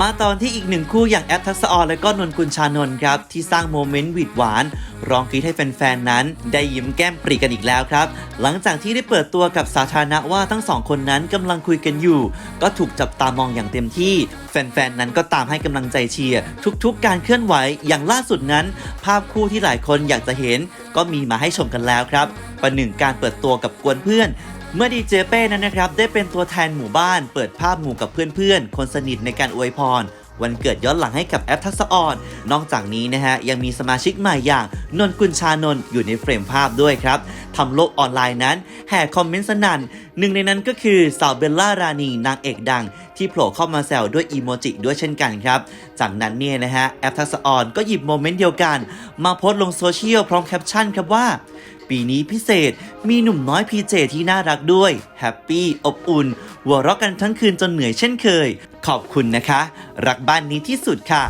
มาตอนที่อีกหนึ่งคู่อย่างแอปทักษออนและก็นนกุลชานนท์ครับ ที่สร้างโมเมนต์หวิดหวาน ร้องกรีดให้แฟนๆ นั้น ได้ยิ้มแก้มปรีกันอีกแล้วครับ หลังจากที่ได้เปิดตัวกับสาธารณะว่าทั้งสองคนนั้นกำลังคุยกันอยู่ ก็ถูกจับตามองอย่างเต็มที่ แฟนๆ นั้นก็ตามให้กำลังใจเชียร์ทุกๆ การเคลื่อนไหวอย่างล่าสุดนั้น ภาพคู่ที่หลายคนอยากจะเห็น ก็มีมาให้ชมกันแล้วครับประหนึ่งการเปิดตัวกับกวนเพื่อน เมื่อดีเจเป้นั้นนะครับ ได้เป็นตัวแทนหมู่บ้าน เปิดภาพหมู่กับเพื่อนๆ คนสนิทในการอวยพร วันเกิดย้อนหลังให้กับแอปทักษะออน นอกจากนี้นะฮะ ยังมีสมาชิกใหม่อย่างนนกุลชานนท์อยู่ในเฟรมภาพด้วยครับทำโลกออนไลน์นั้น แห่คอมเมนต์สนั่นหนึ่งในนั้นก็คือสาวเบลล่ารานีนางเอกดัง ที่โผล่เข้ามาแซวด้วยอีโมจิด้วยเช่นกันครับ จากนั้นเนี่ยนะฮะแอปทักษะออนก็หยิบโมเมนต์เดียวกัน มาโพสต์ลงโซเชียลพร้อมแคปชั่นครับว่า ปีนี้พิเศษ มีหนุ่มน้อยพีเจที่น่ารักด้วย แฮปปี้ อบอุ่น หัวเราะกันทั้งคืนจนเหนื่อยเช่นเคย ขอบคุณนะคะ รักบ้านนี้ที่สุดค่ะ